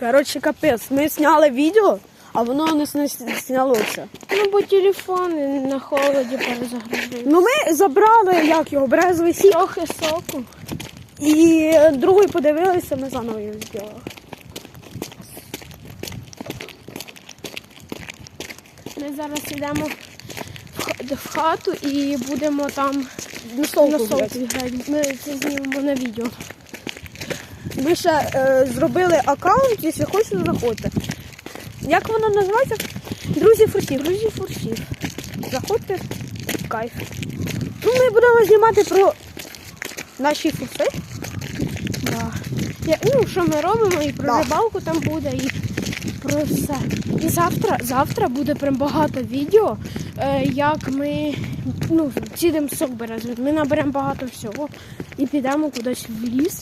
Коротше, капець, ми зняли відео, а воно не знялося. Ну, бо телефон на холоді перезагрузив. Ну ми забрали як його, березовий сік, Трохи соку. і другий подивилися, ми заново його зробили. Ми зараз йдемо в хату і будемо там На солку грати. Ми це знімемо на відео. Ми ще е, зробили аккаунт, якщо хочете, заходьте. Як воно називається? Друзі фурсів. Друзі фурсів. Заходьте в кайф. Ну, ми будемо знімати про наші фурси. Да. Я, ну, що ми робимо, і про Да. рибалку там буде, і про все. І завтра, завтра буде прям багато відео, е, як ми ну, цілим сок березовий. Ми наберемо багато всього і підемо кудись в ліс.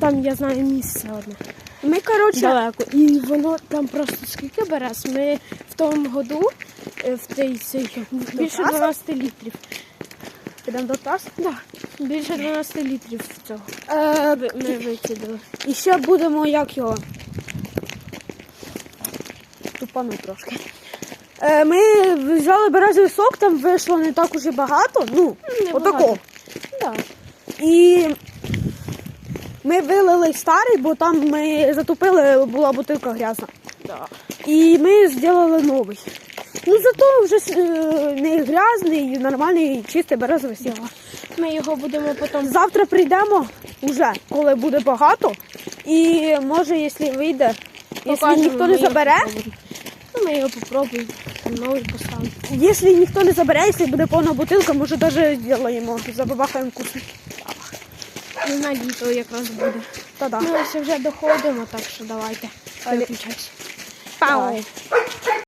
Там я знаю місце одне. Ми, коротше, Далеко. І воно там просто скільки берез. Ми в тому году е, в той цей більше 12 літрів. підемо до траси. Да, більше 12 літрів цього. Е, Ми викидали. і ще будемо як його. Тупану трошки. Е, ми взяли березовий сок, там вийшло не так уже багато. Ну, Не отако. Да. І ми вилили старий, бо там ми затопили, була бутилка грязна. Да. І ми зробили новий. Ну зато вже е, не грязний, нормальний, чистий березовий сік. Ми його будемо потім. Завтра прийдемо вже, коли буде багато. І може, якщо вийде, якщо ніхто не забере. Ну, ми його попробуємо. Новий поставимо. якщо ніхто не забере, якщо буде повна бутилка, може навіть зробимо, забабахаємо вкусно. Ну, на літо якраз буде. Та-да. Ми ось вже доходимо, так що давайте. Виключайся. Давай.